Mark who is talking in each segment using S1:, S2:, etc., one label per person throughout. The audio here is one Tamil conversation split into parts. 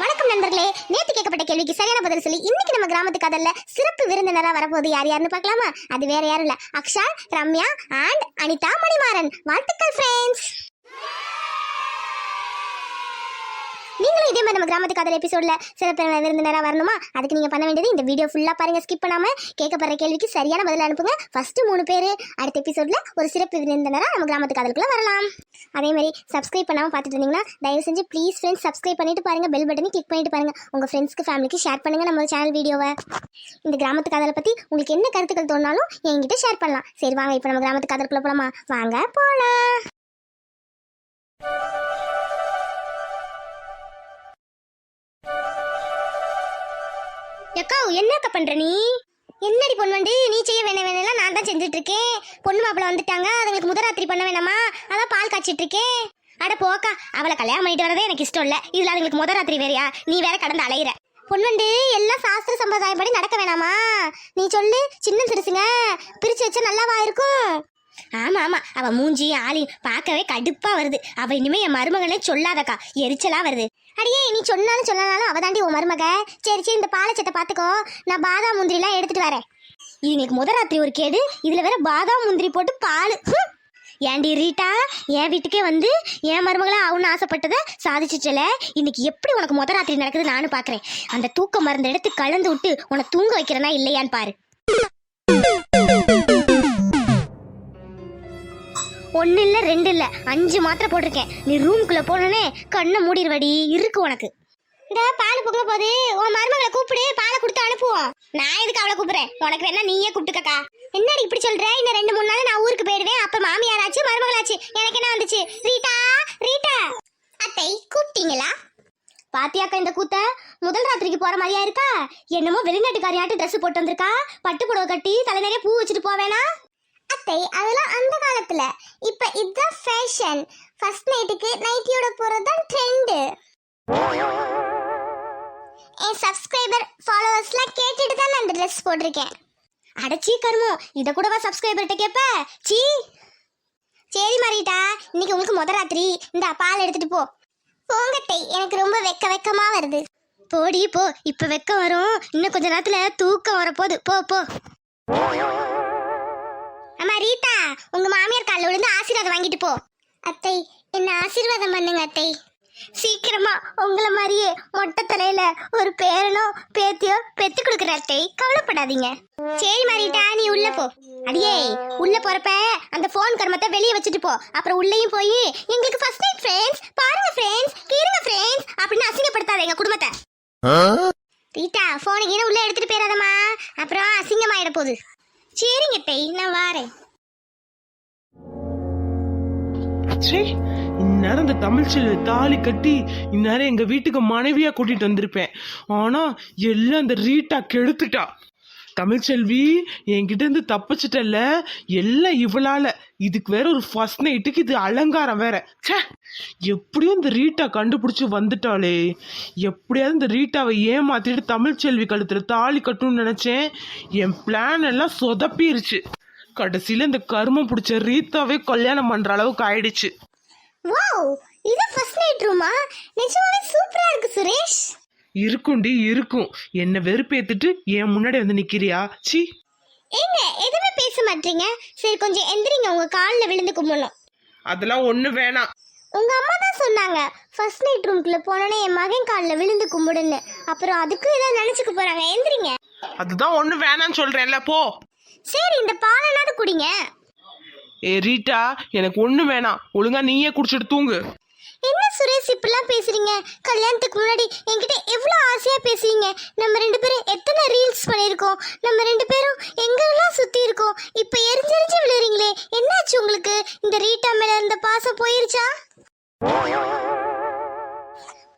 S1: வணக்கம் நண்பர்களே. நேற்று கேட்கப்பட்ட கேள்விக்கு சரியான பதில் சொல்லி இன்னைக்கு நம்ம கிராமத்துக்கு கதல்ல சிறப்பு விருந்தினரா வரப்போது யார் யாருன்னு பார்க்கலாமா? அது வேற யாரும் இல்ல. அக்ஷா ரம்யா அண்ட் அனிதா மணிமாறன். வாழ்த்துக்கள் ஃப்ரெண்ட்ஸ் நீங்களும் இதே மாதிரி நம்ம கிராமத்து காதல் எபிசோட்ல சிறப்பு நேரம் வரணுமா? அதுக்கு நீங்க பண்ண வேண்டியது இந்த வீடியோ ஃபுல்லா பாருங்க. ஸ்கிப் பண்ணாம கேட்கப்படுற கேள்விக்கு சரியான பதில் அனுப்புங்க. ஃபர்ஸ்ட் மூணு பேர் அடுத்த எபிசோட்ல ஒரு சிறப்பு விருந்தினரா நம்ம கிராமத்து கதலுக்குள்ள வரலாம். அதே மாதிரி சப்ஸ்கிரைப் பண்ணாமல் பார்த்துட்டு இருந்தீங்கன்னா தயவு செஞ்சு ப்ளீஸ் ஃப்ரெண்ட்ஸ் சப்ஸ்கிரைப் பண்ணிட்டு பாருங்க. பெல் பட்டனை கிளிக் பண்ணிட்டு பாருங்க. உங்க ஃப்ரெண்ட்ஸ்க்கு ஃபேமிலிக்கு ஷேர் பண்ணுங்க நம்ம சேனல் வீடியோவை இந்த கிராமத்து காதலை பத்தி உங்களுக்கு என்ன கருத்துக்கள் தோணாலும் என்கிட்ட ஷேர் பண்ணலாம். சரி வாங்க இப்போ நம்ம கிராமத்து கதலுக்குள்ள போலாமா? வாங்க போலாம். எக்கா என்னக்கா பண்ற நீ? என்னடி பொண்ணு வந்து நீ செய்ய வேணாம் வேணாம் நான் தான் செஞ்சுட்டு இருக்கேன் பொண்ணு மாப்பிள்ள வந்துட்டாங்க அதுங்களுக்கு முதராத்திரி பண்ண வேணாமா? அதான் பால் காய்ச்சிட்டு இருக்கேன் அட போக்கா அவளை கல்யாணம் பண்ணிட்டு வரதே எனக்கு இஷ்டம் இல்ல. இதுல அதுங்களுக்கு முதராத்திரி வேறையா? நீ வேற கடந்து அலையிற. பொன்வண்டு எல்லாம் சாஸ்திர சம்பிரதாயம் படி நடக்க வேணாமா? நீ சொல்லு சின்ன சிறுசுங்க பிரிச்சு வச்சா நல்லாவா இருக்கும்? ஆமா ஆமா. அவ மூஞ்சி ஆளி பார்க்கவே கடுப்பா வருது. அவ இனிமே என் மருமகளே சொல்லாதக்கா. எரிச்சலா வருது. அடியே நீ சொன்னாலும் சொல்லனாலும் அவதாண்டி உன் மருமக. சரி சரி இந்த பாலச்சத்தை பார்த்துக்கோ நான் பாதாம் முந்திரிலாம் எடுத்துட்டு வரேன். இதுங்களுக்கு முத ராத்திரி ஒரு கேடு இதுல வேற பாதாம் முந்திரி போட்டு பால். ஏண்டி ரீட்டா என் வீட்டுக்கே வந்து என் மருமகளா ஆகும்னு ஆசைப்பட்டதை சாதிச்சிட்டல. இன்னைக்கு எப்படி உனக்கு முத ராத்திரி நடக்குது நானும் பாக்குறேன். அந்த தூக்க மருந்து எடுத்து கலந்து விட்டு உன்னை தூங்க வைக்கிறனா இல்லையான்னு பாரு. ஒன்று இல்லை ரெண்டு இல்லை அஞ்சு மாத்திரை போட்டிருக்கேன். நீ ரூம்குள்ளே போனோனே கண்ணை மூடிடுவடி இருக்கு உனக்கு. இந்த பால் பொங்க போது உன் மருமகளை கூப்பிடு. பாலை கொடுத்து அனுப்புவோம். நான் எதுக்கு அவளை கூப்பிடுறேன்? உனக்கு வேணா நீயே கூப்பிட்டுக்கக்கா. என்னடி இப்படி சொல்ற? இன்னும் ரெண்டு மூணு நாள் நான் ஊருக்கு போயிடுவேன். அப்ப மாமியாராச்சு மருமகளாச்சு. எனக்கு என்ன வந்துச்சு? ரீட்டா? ரீட்டா? அத்தை கூப்பிட்டீங்களா? பாத்தியாக்கா இந்த கூத்த? முதல் ராத்திரிக்கு போற மாதிரியா இருக்கா? என்னமோ வெளிநாட்டுக்காரியாட்டு ட்ரெஸ் போட்டு வந்திருக்கா. பட்டு புடவை கட்டி தலை பூ வச்சுட்டு போவேனா? அத்தை அதெல்லாம் அந்த காலத்துல. இப்ப இதுதான் ஃபேஷன் ஃபர்ஸ்ட் நைட்டுக்கு நைட்டியோட போறது தான் ட்ரெண்ட் என் சப்ஸ்கிரைபர் ஃபாலோவர்ஸ்லாம் கேட்டுட்டு தான் நான் அந்த ட்ரெஸ் போட்டிருக்கேன். அடச்சி கருமோ இதை கூடவா சப்ஸ்கிரைபர்கிட்ட கேட்ப சீ! சரி மாறிட்டா இன்னைக்கு உங்களுக்கு முத ராத்திரி. இந்த பால் எடுத்துட்டு போ. போங்கத்தை எனக்கு ரொம்ப வெக்க வெக்கமா வருது. போடி போ. இப்ப வெக்க வரும். இன்னும் கொஞ்ச நேரத்துல தூக்கம் வரப்போகுது. போ போ. அம்மா ரீதா உங்க மாமியார் காலில் விழுந்து ஆசீர்வாதம் வாங்கிட்டு போ. அத்தை என்ன ஆசீர்வாதம் பண்ணுங்க அத்தை. சீக்கிரமா உங்களை மாதிரியே மொட்டை தலையில ஒரு பேரனோ பேத்தியோ பெத்து கொடுக்குற அத்தை கவலைப்படாதீங்க. சரி மாறிட்டா நீ உள்ள போ. அடியே உள்ள போறப்ப அந்த போன் கர்மத்தை வெளியே வச்சுட்டு போ. அப்புறம் உள்ளேயும் போய் எங்களுக்கு ஃபர்ஸ்ட் நைட் ஃப்ரெண்ட்ஸ் பாருங்க ஃப்ரெண்ட்ஸ் கீருங்க ஃப்ரெண்ட்ஸ் அப்படின்னு அசிங்கப்படுத்தாத எங்க குடும்பத்தை ரீட்டா போனை கீழே உள்ள எடுத்துட்டு போயிடாதம்மா. அப்புறம் அசிங்கமாயிட போகுது. சரிங்க தை நான் வாரேன்.
S2: ச்சே இந்நேரம் இந்த தமிழ் தாலி கட்டி இந்நேரம் எங்க வீட்டுக்கு மனைவியா கூட்டிட்டு வந்திருப்பேன். ஆனா எல்லாம் அந்த ரீட்டா கெடுத்துட்டா தமிழ்ச்செல்வி என்கிட்ட இருந்து தப்பிச்சிட்டல்ல. எல்லாம் இவளால. இதுக்கு வேற ஒரு ஃபர்ஸ்ட் நைட்டுக்கு இது அலங்காரம் வேற. ச்சே! எப்படியும் இந்த ரீட்டா கண்டுபிடிச்சி வந்துட்டாளே. எப்படியாவது இந்த ரீட்டாவை ஏமாத்திட்டு தமிழ்ச்செல்வி கழுத்துல தாலி கட்டணும்னு நினைச்சேன். என் பிளான் எல்லாம் சொதப்பிருச்சு. கடைசியில இந்த கருமம் பிடிச்ச ரீத்தாவே கல்யாணம் பண்ற அளவுக்கு ஆயிடுச்சு.
S1: வாவ் இது ஃபர்ஸ்ட் நைட் ரூமா நிஜமாவே சூப்பரா இருக்கு சுரேஷ்
S2: இருக்கும்டி இருக்கும். என்ன வெறுப்பேத்துட்டு என் முன்னாடி வந்து நிக்கிறியா? சி.
S1: ஏங்க எதுவுமே பேச மாட்டீங்க? சரி கொஞ்சம் எந்திரிங்க. உங்க காலில் விழுந்து கும்பிடணும்.
S2: அதெல்லாம் ஒண்ணு வேணாம்.
S1: உங்க அம்மா தான் சொன்னாங்க ஃபர்ஸ்ட் நைட் ரூம்குள்ள போனோன்னே என் மகன் காலில் விழுந்து கும்பிடுன்னு. அப்புறம் அதுக்கும் ஏதாவது நினைச்சுக்க போறாங்க. எந்திரிங்க.
S2: அதுதான் ஒண்ணு வேணாம்னு சொல்றேன்ல போ.
S1: சரி இந்த பாலனாவது குடிங்க.
S2: ஏ ரீட்டா எனக்கு ஒண்ணு வேணாம். ஒழுங்கா நீயே குடிச்சிட்டு தூங்கு.
S1: என்ன சுரேஷ் இப்படிலாம் பேசுறீங்க? கல்யாணத்துக்கு முன்னாடி என்கிட்ட எவ்வளோ ஆசையா பேசுறீங்க? நம்ம ரெண்டு பேரும் எத்தனை ரீல்ஸ் பண்ணியிருக்கோம்? நம்ம ரெண்டு பேரும் எங்கெல்லாம் சுற்றி இருக்கோம்? இப்போ எரிஞ்செரிஞ்சு விழுறீங்களே என்னாச்சு உங்களுக்கு? இந்த ரீட்டா மேல இருந்த பாசம் போயிருச்சா?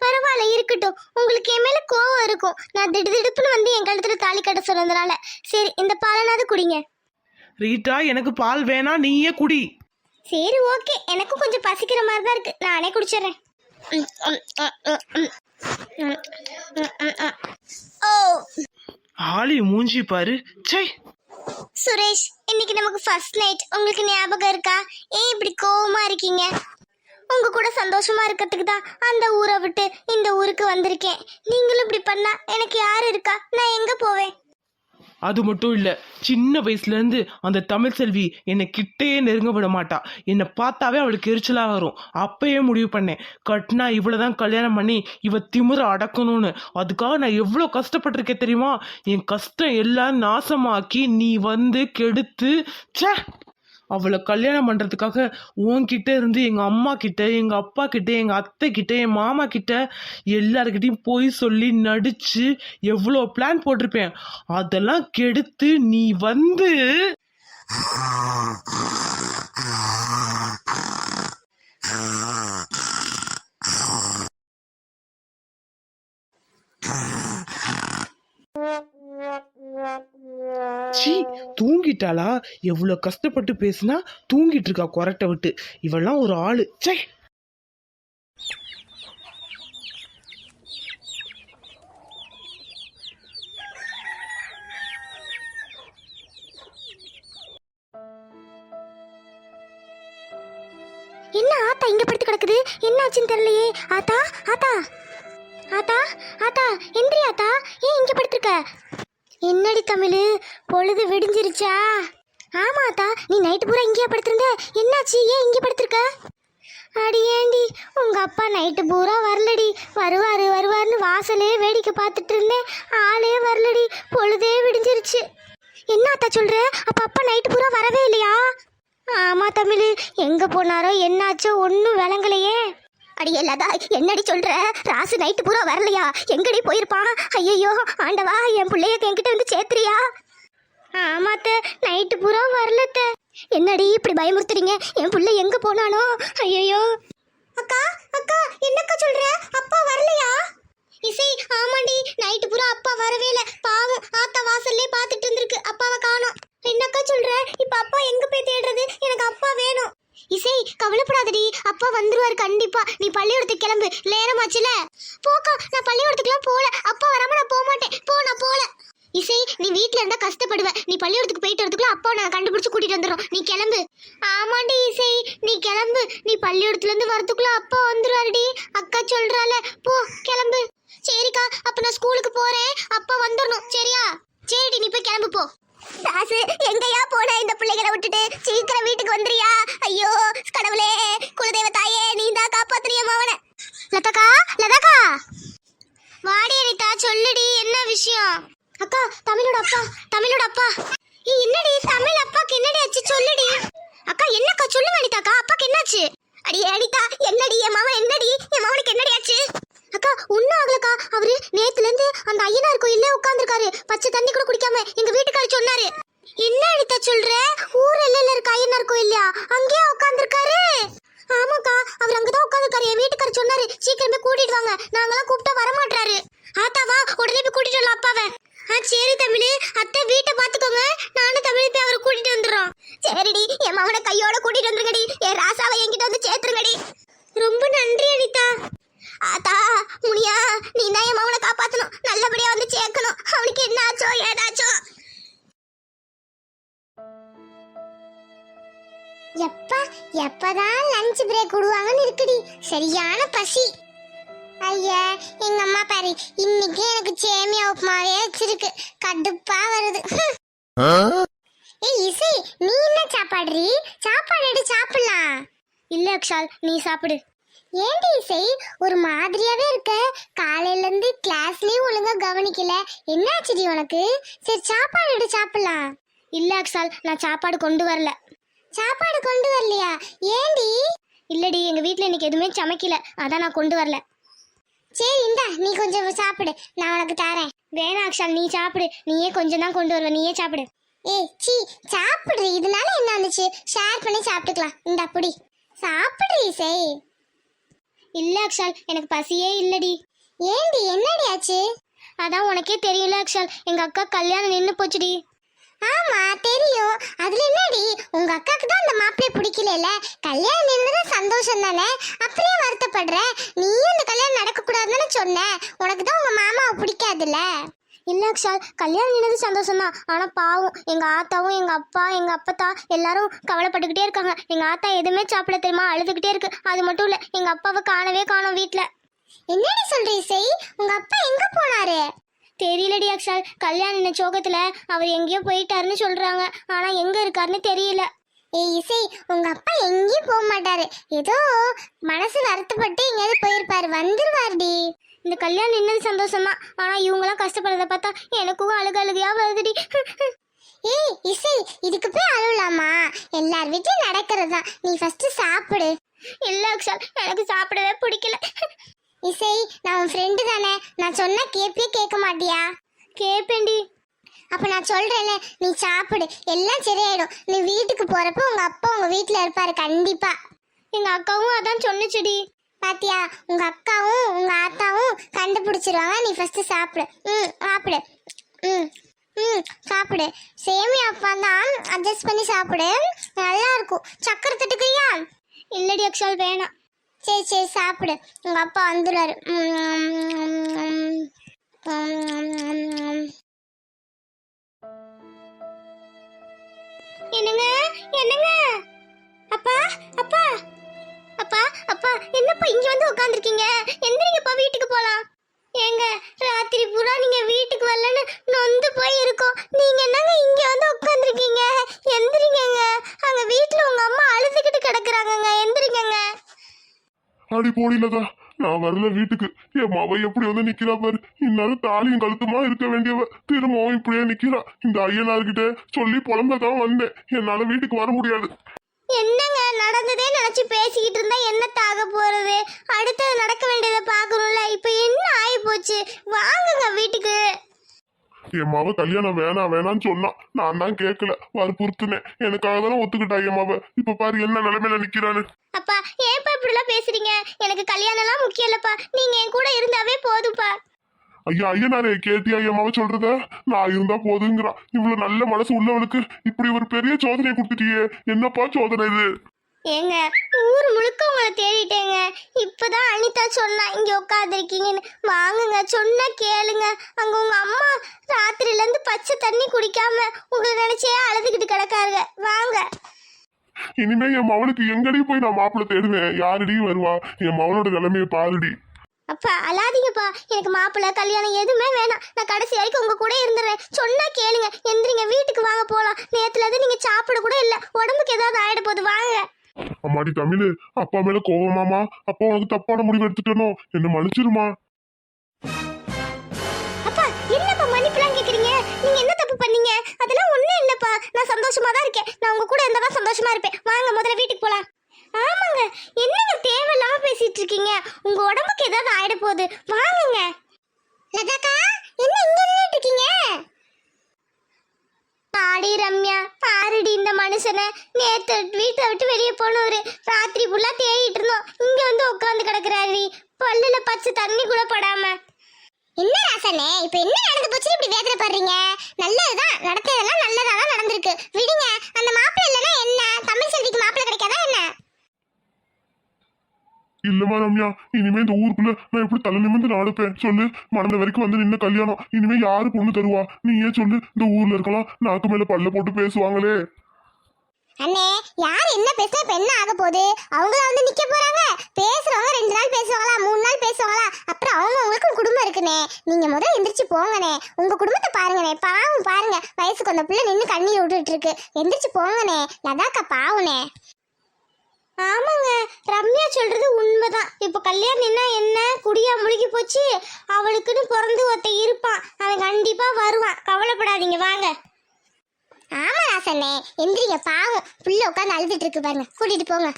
S1: பரவாயில்ல இருக்கட்டும். உங்களுக்கு என் மேலே கோவம் இருக்கும். நான் திடுதிடுப்புன்னு வந்து என் கழுத்துல தாலி கட்ட சொன்னதுனால. சரி இந்த பாலனாவது குடிங்க.
S2: ரீட்டா எனக்கு பால் வேணாம் நீயே குடி.
S1: சரி ஓகே எனக்கும் கொஞ்சம் பசிக்கிற மாதிரி தான் இருக்கு. நானே குடிச்சிடுறேன். ஓ.
S2: ஆளி மூஞ்சி பாரு. ச்சே.
S1: சுரேஷ் இன்னைக்கு நமக்கு ஃபர்ஸ்ட் நைட் உங்களுக்கு ஞாபகம் இருக்கா? ஏன் இப்படி கோவமா இருக்கீங்க? உங்க கூட சந்தோஷமா இருக்கிறதுக்கு தான் அந்த ஊரை விட்டு இந்த ஊருக்கு வந்திருக்கேன். நீங்களும் இப்படி பண்ணா எனக்கு யார் இருக்கா? நான் எங்க போவேன்?
S2: அது மட்டும் இல்லை சின்ன வயசுலேருந்து அந்த தமிழ் செல்வி என்னை கிட்டேயே நெருங்க விட மாட்டா. என்னை பார்த்தாவே அவளுக்கு எரிச்சலாக வரும். அப்பயே முடிவு பண்ணேன் கட்டினா இவ்வளவுதான் கல்யாணம் பண்ணி இவ திமிர அடக்கணும்னு. அதுக்காக நான் எவ்வளோ கஷ்டப்பட்டிருக்கேன் தெரியுமா? என் கஷ்டம் எல்லாம் நாசமாக்கி நீ வந்து கெடுத்து சே அவளை கல்யாணம் பண்ணுறதுக்காக உன்கிட்ட இருந்து எங்கள் அம்மா கிட்ட எங்கள் அப்பா கிட்ட எங்கள் அத்தை கிட்ட என் மாமா கிட்ட எல்லாருக்கிட்டையும் போய் சொல்லி நடிச்சு எவ்வளோ பிளான் போட்டிருப்பேன். அதெல்லாம் கெடுத்து நீ வந்து சீ தூங்கிட்டாளா? எவ்வளோ கஷ்டப்பட்டு பேசுனா தூங்கிட்டு இருக்கா கொரட்டை விட்டு. இவெல்லாம் ஒரு ஆளு. ச்சே.
S1: என்ன ஆத்தா இங்க படுத்து கிடக்குது? என்ன ஆச்சுன்னு தெரியலையே. ஆத்தா ஆத்தா. ஆத்தா ஆத்தா எந்திரி ஆத்தா. ஏன் இங்க படுத்திருக்க? என்னடி தமிழ்? பொழுது விடிஞ்சிருச்சா? ஆமாத்தா நீ நைட்டு பூரா இங்கேயே படுத்திருந்த? என்னாச்சு? ஏன் இங்கே படுத்திருக்க? அடி ஏண்டி உங்க அப்பா நைட்டு பூரா வரலடி. வருவாரு வருவாருன்னு வாசலே வேடிக்கை பார்த்துட்டு இருந்தேன். ஆளே வரலடி. பொழுதே விடிஞ்சிருச்சு. என்னத்தா சொல்ற? அப்ப அப்பா நைட்டு பூரா வரவே இல்லையா? ஆமா தமிழ் எங்க போனாரோ என்னாச்சோ ஒன்னும் விளங்கலையே. அடி எல்லாதா என்னடி சொல்ற? ராசு நைட்டு பூரா வரலையா? எங்கடி போயிருப்பான்? ஐயோ ஆண்டவா என் பிள்ளைய என்கிட்ட வந்து சேர்த்துறியா? ஆமாத்த நைட்டு பூரா வரலத்த என்னடி இப்படி பயமுறுத்துறீங்க? என் பிள்ளை எங்க போனானோ? ஐயோ அக்கா அக்கா என்னக்கா சொல்ற? அப்பா வரலையா? இசை ஆமாண்டி நைட்டு பூரா அப்பா வரவே இல்லை. பாவம் ஆத்தா வாசல்லே பார்த்துட்டு இருந்திருக்கு. அப்பாவை காணோம். என்னக்கா சொல்ற? இப்ப அப்பா எங்க போய் தேடுறது? எனக்கு அப்பா வேணும். இசை கவலைப்படாதடி. அப்பா வந்துருவார் கண்டிப்பா. நீ பள்ளிக்கூடத்துக்கு கிளம்பு. நேரமாச்சுல போக்கா நான் பள்ளிக்கூடத்துக்குலாம் போல அப்பா வராம நான் போக மாட்டேன் போ நான் போல. இசை நீ வீட்ல இருந்தா கஷ்டப்படுவ. நீ பள்ளிக்கூடத்துக்கு போயிட்டு வரதுக்குள்ள அப்பா நான் கண்டுபிடிச்சு கூட்டிட்டு வந்துடும் நீ கிளம்பு. ஆமாண்டி இசை நீ கிளம்பு. நீ பள்ளிக்கூடத்துலேருந்து வரதுக்குள்ள அப்பா வந்துருவாருடி. அக்கா சொல்றால போ கிளம்பு. சரிக்கா அப்ப நான் ஸ்கூலுக்கு போறேன். அப்பா வந்துடணும் சரியா? சரிடி நீ போய் கிளம்பு போ. தாசு எங்கயா போன இந்த பிள்ளைகளை விட்டுட்டு? சீக்கிரம் வீட்டுக்கு வந்துறியா ஐயோ கடவுளே குலதெய்வ தாயே நீ தான் காப்பாத்துறிய மாவன. லதாக்கா லதாக்கா! வாடி அனிதா சொல்லுடி என்ன விஷயம்? அக்கா தமிழோட அப்பா தமிழோட அப்பா. என்னடி தமிழ் அப்பாக்கு என்னடி ஆச்சு? சொல்லுடி. அக்கா என்னக்கா? சொல்லு அனிதாக்கா அப்பாக்கு என்னாச்சு? அடி அனிதா என்னடி என் மாவன் என்னடி? என் மாவனுக்கு என்னடி ஆச்சு? அக்கா ஒன்னும் ஆகலக்கா. அவரு நேத்துல இருந்து அந்த ஐயனார் கோயிலே உட்கார்ந்திருக்காரு. பச்சை தண்ணி கூட குடிக்காம எங்க வீட்டுக்காரர் சொன்னாரு. என்ன அனிதா சொல்ற? ஊர் எல்லையில இருக்க ஐயனார் கோயில்லையா? அங்கேயே உட்கார்ந்திருக்காரு? ஆமாக்கா அவர் அங்கதான் உட்காந்துருக்காரு என் வீட்டுக்காரர் சொன்னாரு சீக்கிரமே கூட்டிட்டு வாங்க. நாங்களாம் கூப்பிட்டா வர மாட்டாரு ஆத்தா வா உடனே போய் கூட்டிட்டு வரலாம் அப்பாவை. ஆ சரி தமிழ் அத்தை வீட்டை பாத்துக்கோங்க நானும் தமிழ் போய் அவரை கூட்டிட்டு வந்துடுறோம். சரிடி என் மகனை கையோட கூட்டிட்டு வந்துருங்கடி. என் ராசாவை என்கிட்ட வந்து சேர்த்துருங்கடி. ரொம்ப நன்றி அனிதா. ஆத்தா முனியா நீ தான் என் மகனை காப்பாத்தணும். நல்லபடியா வந்து சேர்க்கணும். அவனுக்கு என்னாச்சோ ஏதாச்சோ. எப்பா எப்பதான் லஞ்ச் பிரேக் விடுவாங்கன்னு இருக்குடி. சரியான பசி. ஐயா எங்க அம்மா பாரு இன்னைக்கு எனக்கு சேமியா உப்புமாவே வச்சிருக்கு. கடுப்பா வருது. ஏய் இசை நீ என்ன சாப்பாடுறி? சாப்பாடு எடு சாப்பிடலாம். இல்ல அக்ஷால் நீ சாப்பிடு. ஏண்டி இசை? ஒரு மாதிரியாவே இருக்க. காலையில இருந்து கிளாஸ்லயும் ஒழுங்கா கவனிக்கல. என்னாச்சுடி உனக்கு? சரி சாப்பாடு எடு சாப்பிடலாம். இல்ல அக்ஷால் நான் சாப்பாடு கொண்டு வரல. சாப்பாடு கொண்டு வரலையா? ஏண்டி? இல்லடி எங்க வீட்ல இன்னைக்கு எதுவுமே சமைக்கல. அதான் நான் கொண்டு வரல. சரி இந்தா நீ கொஞ்சம் சாப்பிடு. நான் உனக்கு தரேன். வேணா அக்ஷால் நீ சாப்பிடு. நீயே கொஞ்சம் தான் கொண்டு வருவ நீயே சாப்பிடு. ஏய் சீ சாப்பிடு. இதனால என்ன வந்துச்சு? ஷேர் பண்ணி சாப்பிட்டுக்கலாம். இந்த அப்படி சாப்பிடு இசை. இல்ல அக்ஷால் எனக்கு பசியே இல்லடி. ஏண்டி என்னடி ஆச்சு? அதான் உனக்கே தெரியல அக்ஷால் எங்க அக்கா கல்யாணம் நின்னு போச்சுடி. ஆமா தெரியும். அதுல என்னடி உங்க அக்காக்கு தான் அந்த மாப்பிள்ளை பிடிக்கல கல்யாணம் நின்னது சந்தோஷம் தானே அப்படியே வருத்தப்படுற? நீயும் இந்த கல்யாணம் நடக்க கூடாதுன்னு சொன்ன? உனக்கு தான் உங்க மாமாவை பிடிக்காதுல்ல இல்லை அக்ஷால் கல்யாணம் நின்னது சந்தோஷம் தான் ஆனால் பாவம் எங்கள் ஆத்தாவும் எங்கள் அப்பா எங்கள் அப்பத்தா எல்லாரும் கவலைப்பட்டுக்கிட்டே இருக்காங்க. எங்கள் ஆத்தா எதுவுமே சாப்பிட தெரியுமா? அழுதுகிட்டே இருக்கு. அது மட்டும் இல்லை எங்கள் அப்பாவை காணவே காணோம் வீட்டில் என்னடி சொல்ற இசை? உங்கள் அப்பா எங்கே போனாரு? தெரியலடி அக்ஷால் கல்யாணம் நின்ன சோகத்தில் அவர் எங்கேயோ போயிட்டாருன்னு சொல்கிறாங்க ஆனால் எங்கே இருக்காருன்னு தெரியல. ஏய் இசை உங்க அப்பா எங்கேயும் போக மாட்டாரு. ஏதோ மனசு வருத்தப்பட்டு எங்கேயாவது போயிருப்பாரு. வந்துருவாருடி. இந்த கல்யாணம் நின்னது சந்தோஷம் தான் ஆனா இவங்கெல்லாம் கஷ்டப்படுறத பார்த்தா எனக்கும் அழுக அழுகையா வருதுடி. ஏய் இசை இதுக்கு போய் அழுவலாமா? எல்லார் வீட்லயும் நடக்கிறது. தான் நீ ஃபர்ஸ்ட் சாப்பிடு. இல்ல அக்ஷால் எனக்கு சாப்பிடவே பிடிக்கல. இசை நான் உன் ஃப்ரெண்டு தானே. நான் சொன்னா கேப்பே கேட்க மாட்டியா? கேப்பேண்டி அப்ப நான் சொல்றேன்ல நீ சாப்பிடு. எல்லாம் சரியாயிடும். நீ வீட்டுக்கு போறப்ப உங்க அப்பா உங்க வீட்டுல இருப்பாரு கண்டிப்பா. எங்க அக்காவும் அதான் சொன்னுச்சுடி. பாத்தியா? உங்க அக்காவும் உங்க ஆத்தாவும் கண்டுபிடிச்சிருவாங்க. நீ ஃபர்ஸ்ட் சாப்பிடு. ம் சாப்பிடு. ம் ம் சாப்பிடு. சேமியா அப்பா தான் அட்ஜஸ்ட் பண்ணி சாப்பிடு. நல்லா இருக்கும். சக்கரை தட்டுக்குறியா? இல்லடி அக்ஷால் வேணாம். சரி சரி சாப்பிடு. உங்க அப்பா வந்துடுவாரு என்னங்க? என்னங்க? அப்பா அப்பா என்னப்பா இங்க வந்து உட்காந்துருக்கீங்க எந்திரிங்கப்பா வீட்டுக்கு போலாம். ஏங்க ராத்திரி பூரா நீங்க வீட்டுக்கு வரலன்னு நொந்து போய் இருக்கோம் நீங்க என்னங்க இங்க வந்து உட்காந்துருக்கீங்க எந்திரிங்கங்க. அங்க வீட்டுல உங்க அம்மா அழுதுகிட்டு கிடக்குறாங்கங்க. எந்திரிங்கங்க.
S3: அடி போடிலதா நான் வரல வீட்டுக்கு. என் மவ எப்படி வந்து நிக்கிறா பாரு. இந்நேரம் தாலியும் கழுத்துமா இருக்க வேண்டியவ திரும்பவும் இப்படியே நிக்கிறா. இந்த ஐயனார்கிட்ட சொல்லி புலம்பதான் வந்தேன். என்னால வீட்டுக்கு வர முடியாது.
S1: என்னங்க நடந்ததே நினைச்சு பேசிக்கிட்டு இருந்தா என்ன தாக போறது? அடுத்தது நடக்க வேண்டியதை பார்க்கணும்ல இப்ப என்ன ஆகி போச்சு வாங்குங்க வீட்டுக்கு.
S3: என் மவ கல்யாணம் வேணாம் வேணாம்னு சொன்னா நான் தான் கேட்கல வற்புறுத்துனேன். எனக்காக தானே ஒத்துக்கிட்டா என் மவ. இப்ப பாரு என்ன நிலைமையில நிக்கிறான்னு.
S1: அப்பா ஏன்ப்பா இப்படிலாம் பேசுறீங்க? எனக்கு கல்யாணம்லாம் முக்கியம் இல்லப்பா. நீங்க என் கூட இருந்தாவே போதும்ப்பா
S3: ஐயா ஐயனாரே கேட்டியா என் மவ சொல்றத? நான் இருந்தா போதுங்கிறான் இவ்வளவு நல்ல மனசு உள்ளவளுக்கு இப்படி ஒரு பெரிய சோதனை கொடுத்துட்டியே. என்னப்பா சோதனை இது?
S1: ஏங்க ஊர் முழுக்க உங்களை தேடிட்டேங்க. இப்பதான் அனிதா சொன்னா இங்க உட்காந்துருக்கீங்கன்னு வாங்குங்க சொன்னா கேளுங்க. அங்க உங்க அம்மா ராத்திரில இருந்து பச்சை தண்ணி குடிக்காம உங்களை நினைச்சே அழுதுகிட்டு கிடக்காருங்க. வாங்க.
S3: இனிமே என் மவனுக்கு எங்கடி போய் நான் மாப்பிள்ளை தேடுவேன்? யாருடி வருவா? என் மவனோட நிலைமையை பாருடி.
S1: அப்பா அழாதீங்கப்பா. எனக்கு மாப்பிள்ளை கல்யாணம் எதுவுமே வேணாம். நான் கடைசி வரைக்கும் உங்க கூட இருந்துடுறேன். சொன்னா கேளுங்க. எந்திரிங்க. வீட்டுக்கு வாங்க போலாம். நேத்துல இருந்து நீங்க சாப்பிட கூட இல்ல. உடம்புக்கு ஏதாவது ஆயிட போகுது. வாங்க.
S3: அம்மாடி தமிழ். அப்பா மேல கோவமாமா அப்பா உனக்கு தப்பான முடிவு எடுத்துட்டனோ? என்ன மன்னிச்சிருமா?
S1: அப்பா என்னப்பா மன்னிப்புலாம் கேக்குறீங்க? நீங்க என்ன தப்பு பண்ணீங்க? அதெல்லாம் ஒண்ணும் இல்லப்பா. நான் சந்தோஷமா தான் இருக்கேன். நான் உங்க கூட இருந்தா தான் சந்தோஷமா இருப்பேன். வாங்க முதல்ல வீட்டுக்கு போலாம். ஆமாங்க. என்னங்க தேவையில்லாம பேசிட்டு இருக்கீங்க உங்க உடம்புக்கு ஏதாவது ஆயிட போகுது வாங்குங்க. லதாக்கா என்ன இங்க நின்னுட்டு இருக்கீங்க? பாடி ரம்யா பாருடி இந்த மனுஷனை. நேத்து வீட்டை விட்டு வெளியே போனவரு. ராத்திரி ஃபுல்லா தேடிட்டு இருந்தோம். இங்க வந்து உட்காந்து கிடக்குறாரு. பல்லுல பச்சை தண்ணி கூட படாம. என்ன ராசனே இப்போ என்ன நடந்து போச்சு? இப்படி வேதனைப்படுறீங்க? நல்லதுதான். நடந்ததெல்லாம் நல்லதா தான் நடந்திருக்கு. விடுங்க. அந்த மாப்பிள்ளை இல்லைன்னா என்ன? தமிழ் செல்விக்கு மாப்பிள்ளை கிடைக்காதா என்ன?
S3: இல்லம்மா ரம்யா இனிமே இந்த ஊருக்குள்ள நான் எப்படி தலை நிமிர்ந்து நடப்பேன்? சொல்லு மணந்த வரைக்கும் வந்து நின்ன கல்யாணம். இனிமே யாரு பொண்ணு தருவா? நீ ஏன் சொல்லு இந்த ஊர்ல இருக்கலாம் நாக்கு மேல பல்ல போட்டு பேசுவாங்களே.
S1: அண்ணே யார் என்ன பேசினா இப்ப என்ன ஆக போகுது? அவங்கள வந்து நிக்க போறாங்க. பேசுறவங்க ரெண்டு நாள் பேசுவாங்களா மூணு நாள் பேசுவாங்களா? அப்புறம் அவங்க உங்களுக்கும் குடும்பம் இருக்குனே நீங்க முதல்ல எந்திரிச்சு போங்கனே உங்க குடும்பத்தை பாருங்கண்ணே. பாவம் பாருங்க. வயசுக்கு அந்த பிள்ளை நின்று கண்ணீர் விட்டுட்டு இருக்கு. எந்திரிச்சு போங்கனே லதாக்கா பாவனே ஆமாங்க ரம்யா சொல்றது உண்மைதான். இப்போ கல்யாணம்னா என்ன குடியா முழுகி போச்சு அவளுக்குன்னு பிறந்து ஒருத்த இருப்பான். அவன் கண்டிப்பா வருவான். கவலைப்படாதீங்க வாங்க. ஆமா ராசண்ணே. எந்திரிங்க பாவம். புள்ள உட்காந்து அழுதுட்டு இருக்கு பாருங்க. கூட்டிட்டு போங்க.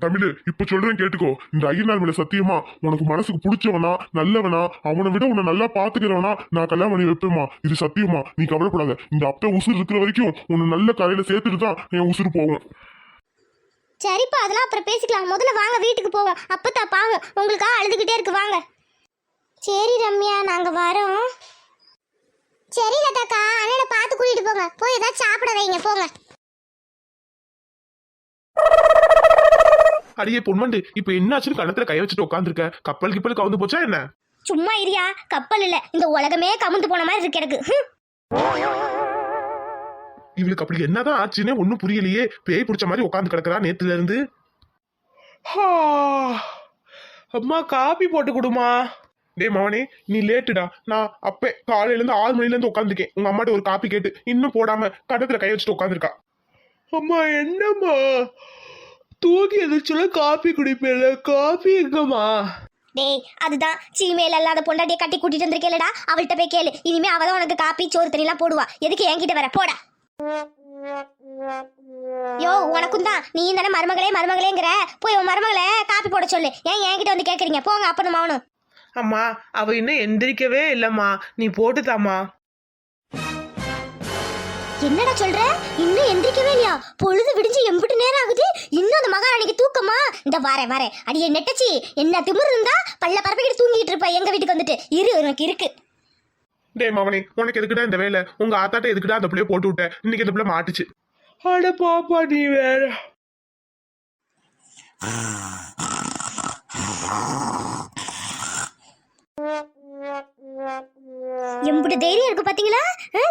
S3: தமிழ் இப்ப சொல்றேன் கேட்டுக்கோ. இந்த ஐயனார் மேல சத்தியமா உனக்கு மனசுக்கு பிடிச்சவனா நல்லவனா அவனை விட உன்னை நல்லா பாத்துக்கிறவனா நான் கல்யாணம் பண்ணி வைப்பேமா இது சத்தியமா. நீ கவலைப்படாத. இந்த அப்ப உசுறு இருக்கிற வரைக்கும் உன்னை நல்ல கரையில சேர்த்துட்டு தான் என் உசுறு போகும்.
S1: சரிப்பா அதெல்லாம் அப்புறம் பேசிக்கலாம். முதல்ல வாங்க வீட்டுக்கு போவோம். அப்பத்தா பாவம் உங்களுக்காக அழுதுகிட்டே இருக்கு வாங்க. சரி ரம்யா நாங்க வரோம். சரி லதாக்கா அண்ணனை பார்த்து கூட்டிட்டு போங்க. போய் ஏதாவது சாப்பிட வைங்க போங்க.
S2: அடியே பொன்மண்டு இப்ப என்னாச்சுன்னு கணத்துல கை வச்சுட்டு உட்காந்துருக்க கப்பல் கிப்பல் கவுந்து போச்சா என்ன?
S1: சும்மா இரியா கப்பல் இல்ல. இந்த உலகமே கமுந்து போன மாதிரி இருக்கு எனக்கு.
S3: இவளுக்கு அப்படி என்னதான் ஆச்சுன்னே ஒன்றும் புரியலையே. பேய் பிடிச்ச மாதிரி உட்காந்து கிடக்குறா நேத்துல இருந்து
S2: ஹா. அம்மா காபி போட்டு கொடுமா.
S3: டே மவனே நீ லேட்டுடா. நான் அப்பே காலையிலேருந்து ஆறு மணிலேருந்து உட்காந்துருக்கேன் உங்க அம்மாட்ட ஒரு காப்பி கேட்டு இன்னும் போடாம கடத்தில் கை வச்சுட்டு உட்காந்துருக்கா
S2: அம்மா என்னம்மா? தூக்கி எதிர்ச்சுல காப்பி குடிப்பேல காப்பி எங்கம்மா?
S1: டேய் அதுதான். சீமையில இல்லாத பொண்டாட்டியை கட்டி கூட்டிட்டு வந்திருக்கேலடா அவள்கிட்ட போய் கேளு. இனிமே அவதான் உனக்கு காப்பி சோறு தண்ணிலாம் போடுவா. எதுக்கு என்கிட்ட வர? போடா. யோ உனக்கும் தான் நீ தானே மருமகளே மருமகளேங்கிற? போய் உன் மருமகளை காப்பி போட சொல்லு. ஏன் என்கிட்ட வந்து கேக்குறீங்க? போங்க அப்பனும் அவனும்
S2: அம்மா அவ இன்னும் எந்திரிக்கவே இல்லம்மா. நீ போட்டுதாம்மா
S1: என்னடா சொல்ற? இன்னும் எந்திரிக்கவே இல்லையா? பொழுது விடிஞ்சு எம்பிட்டு நேரம் ஆகுது. இன்னும் அந்த மகாராணிக்கு தூக்கமா? இந்த வரேன் வரேன். அடியே நெட்டச்சி. என்ன திமிரு இருந்தா பல்ல பரப்பிக்கிட்டு தூங்கிட்டு இருப்ப. எங்க வீட்டுக்கு வந்துட்டு. இரு உனக்கு இருக்கு.
S3: டே மவனே உனக்கு எதுக்குடா இந்த வேலை? உங்க ஆத்தாட்ட எதுக்குடா அந்த பிள்ளைய போட்டு விட்ட? இன்னைக்கு இந்த பிள்ளை மாட்டுச்சு.
S2: அட பாப்பா நீ வேற.
S1: எம்பிட்டு தைரியம் இருக்கு பாத்தீங்களா?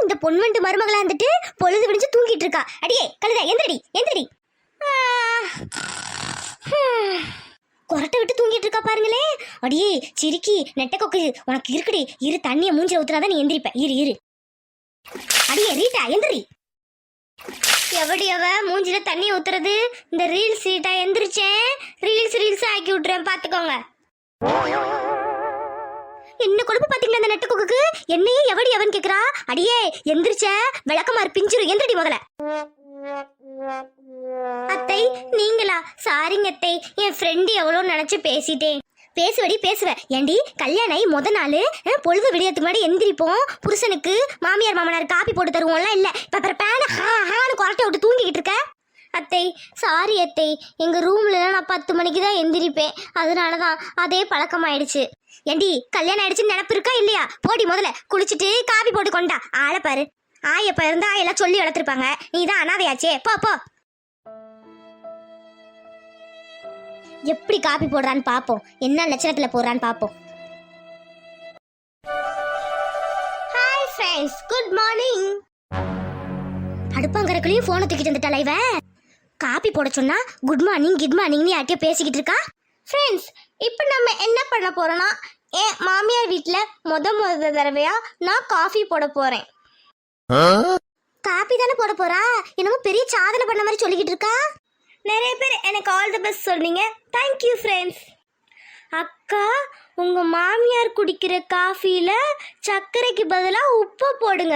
S1: இந்த பொன்வண்டு மருமகளா இருந்துட்டு பொழுது விடிஞ்சு தூங்கிட்டு இருக்கா. அடியே கழுத எந்திரடி எந்திரடி. கொரட்டை விட்டு பாருங்களே. அடியே சிரிக்கி நெட்ட கொக்கு உனக்கு இருக்குடி. இரு தண்ணிய மூஞ்சில ஊத்துனாதான் நீ எந்திரிப்ப. இரு இரு. அடியே ரீட்டா எந்திரி. எவடி அவ? மூஞ்சில தண்ணி ஊத்துறது? இந்த ரீல்ஸ் ரீட்டா எந்திரிச்சேன். ரீல்ஸ் ரீல்ஸ் ஆக்கி விட்டுறேன் பாத்துக்கோங்க. என்ன கொழுப்பு பாத்தீங்களா அந்த நெட்டு கொக்குக்கு? என்னையே எவடி எவன் கேக்குறா? அடியே எந்திரிச்ச விளக்கமாறு பிஞ்சிரும் எந்திரடி முதல்ல. அத்தை நீங்களா? சாரிங்க அத்தை என் ஃப்ரெண்டு எவ்வளோ நினைச்சு பேசிட்டேன். பேசுவடி பேசுவேன் ஏண்டி கல்யாணம் ஆகி முத நாள் பொழுது விடியத்துக்கு முன்னாடி எந்திரிப்போம். புருஷனுக்கு மாமியார் மாமனார் காப்பி போட்டு தருவோம்லாம் இல்லை. இப்போ அப்புறம் பேன ஹா ஹான்னு குரட்டை விட்டு தூங்கிக்கிட்டு இருக்க. அத்தை சாரி அத்தை. எங்கள் ரூம்லலாம் நான் பத்து மணிக்கு தான் எந்திரிப்பேன். அதனால தான் அதே பழக்கமாயிடுச்சு. ஏண்டி கல்யாணம் ஆயிடுச்சுன்னு நினப்பு இருக்கா இல்லையா? போடி முதல்ல குளிச்சுட்டு காபி போட்டு கொண்டா. ஆளை பாரு. ஆயப்ப இருந்தா எல்லாம் சொல்லி வளர்த்துருப்பாங்க. நீ தான் அனாதையாச்சே. போ போ. எப்படி காப்பி போடுறான்னு பாப்போம். என்ன லட்சணத்துல போடுறான்னு பாப்போம். ஹாய் ஃப்ரெண்ட்ஸ் குட் மார்னிங் அடுப்பாங்கறக்குள்ளேயும் போனை தூக்கிட்டு வந்துட்டாளா இவ? காப்பி போட சொன்னா குட் மார்னிங் குட் மார்னிங்னு யார்கிட்டயோ பேசிக்கிட்டு இருக்கா? ஃப்ரெண்ட்ஸ் இப்போ நம்ம என்ன பண்ண போறோம்னா என் மாமியார் வீட்டில் முத முத தடவையா நான் காஃபி போட போறேன். காப்பி தானே போட போறா? என்னமோ பெரிய சாதனை பண்ண மாதிரி சொல்லிக்கிட்டு இருக்கா? நிறைய பேர் எனக்கு ஆல் தி பெஸ்ட் சொன்னீங்க தேங்க்யூ ஃப்ரெண்ட்ஸ் அக்கா உங்க மாமியார் குடிக்கிற காஃபில சர்க்கரைக்கு பதிலா உப்பு போடுங்க.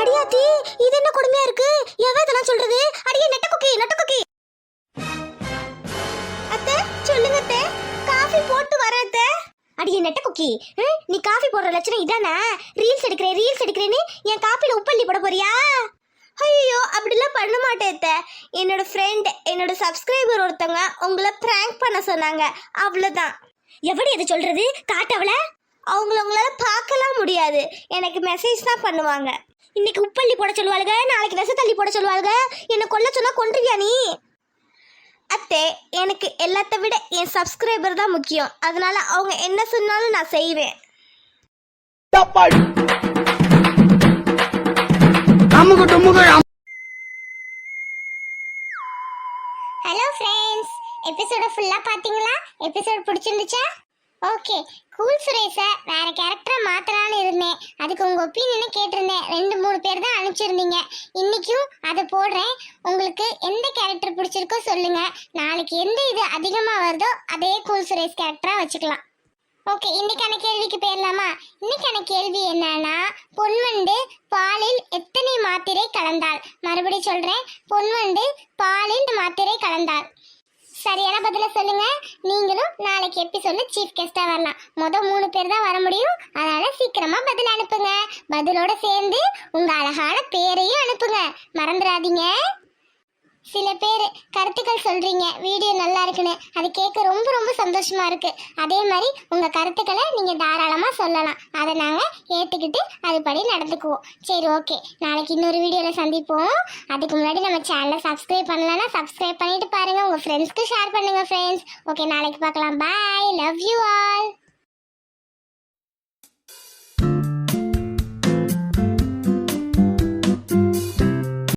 S1: அடியாத்தி இது என்ன கொடுமையா இருக்கு? எவ இதெல்லாம் சொல்றது? அடியே நெட்ட குக்கி நெட்ட குக்கி. அத்தை சொல்லுங்க அத்தை. காஃபி போட்டு வர அத்தை அடியே நெட்ட குக்கி. நீ காஃபி போடுற லட்சணம் இதானே? ரீல்ஸ் எடுக்கிறேன் ரீல்ஸ் எடுக்கிறேன்னு என் காப்பில உப்பள்ளி போட போறியா? ஐயோ அப்படிலாம் பண்ண மாட்டேத்த. என்னோட ஃப்ரெண்ட் என்னோட சப்ஸ்கிரைபர் ஒருத்தவங்க உங்களை ப்ராங்க் பண்ண சொன்னாங்க. அவ்வளோதான் எப்படி எது சொல்றது? காட்டவள? அவங்கள உங்களால பார்க்கலாம் முடியாது. எனக்கு மெசேஜ் தான் பண்ணுவாங்க. இன்னைக்கு உப்பள்ளி போட சொல்லுவாளுங்க நாளைக்கு விச தள்ளி போட சொல்லுவாளுங்க என்னை கொல்ல சொன்னா கொன்றுவியா நீ? அத்தே எனக்கு எல்லாத்த விட என் சப்ஸ்கிரைபர் தான் முக்கியம். அதனால அவங்க என்ன சொன்னாலும் நான் செய்வேன். ஹலோ ஃப்ரெண்ட்ஸ் எபிசோட ஃபுல்லா பாத்தீங்களா எபிசோட் பிடிச்சிருந்துச்சா? ஓகே கூல் சுரேஷை வேற கேரக்டரை மாத்தலாம்னு இருந்தேன். அதுக்கு உங்க ஒப்பீனியனை கேட்டிருந்தேன். ரெண்டு மூணு பேர் தான் அனுப்பிச்சிருந்தீங்க. இன்னைக்கும் அதை போடுறேன். உங்களுக்கு எந்த கேரக்டர் பிடிச்சிருக்கோ சொல்லுங்க. நாளைக்கு எந்த இது அதிகமாக வருதோ அதே கூல் சுரேஷ் கேரக்டரா வச்சுக்கலாம். ஓகே இன்னைக்கான கேள்விக்கு போயிடலாமா? இன்னைக்கான கேள்வி என்னன்னா பொன்வண்டு பாலில் எத்தனை மாத்திரை கலந்தாள்? மறுபடியும் சொல்றேன். பொன்வண்டு பாலில் மாத்திரை கலந்தாள். சரியான பதில சொல்லுங்க? நீங்களும் நாளைக்கு எபிசோட்ல சீஃப் கெஸ்டா வரலாம். மொத மூணு பேர் தான் வர முடியும். அதனால சீக்கிரமா பதில் அனுப்புங்க. பதிலோட சேர்ந்து உங்க அழகான பேரையும் அனுப்புங்க. மறந்துடாதீங்க. சில பேர் கருத்துக்கள் சொல்கிறீங்க வீடியோ நல்லா இருக்குன்னு. அது கேட்க ரொம்ப ரொம்ப சந்தோஷமாக இருக்குது அதே மாதிரி உங்கள் கருத்துக்களை நீங்கள் தாராளமாக சொல்லலாம். அதை நாங்கள் ஏற்றுக்கிட்டு அதுபடி நடந்துக்குவோம். சரி ஓகே. நாளைக்கு இன்னொரு வீடியோவில் சந்திப்போம். அதுக்கு முன்னாடி நம்ம சேனலை சப்ஸ்கிரைப் பண்ணலன்னா சப்ஸ்கிரைப் பண்ணிட்டு பாருங்கள் உங்கள் ஃப்ரெண்ட்ஸ்க்கு ஷேர் பண்ணுங்கள் ஃப்ரெண்ட்ஸ் ஓகே நாளைக்கு பார்க்கலாம். Bye love you all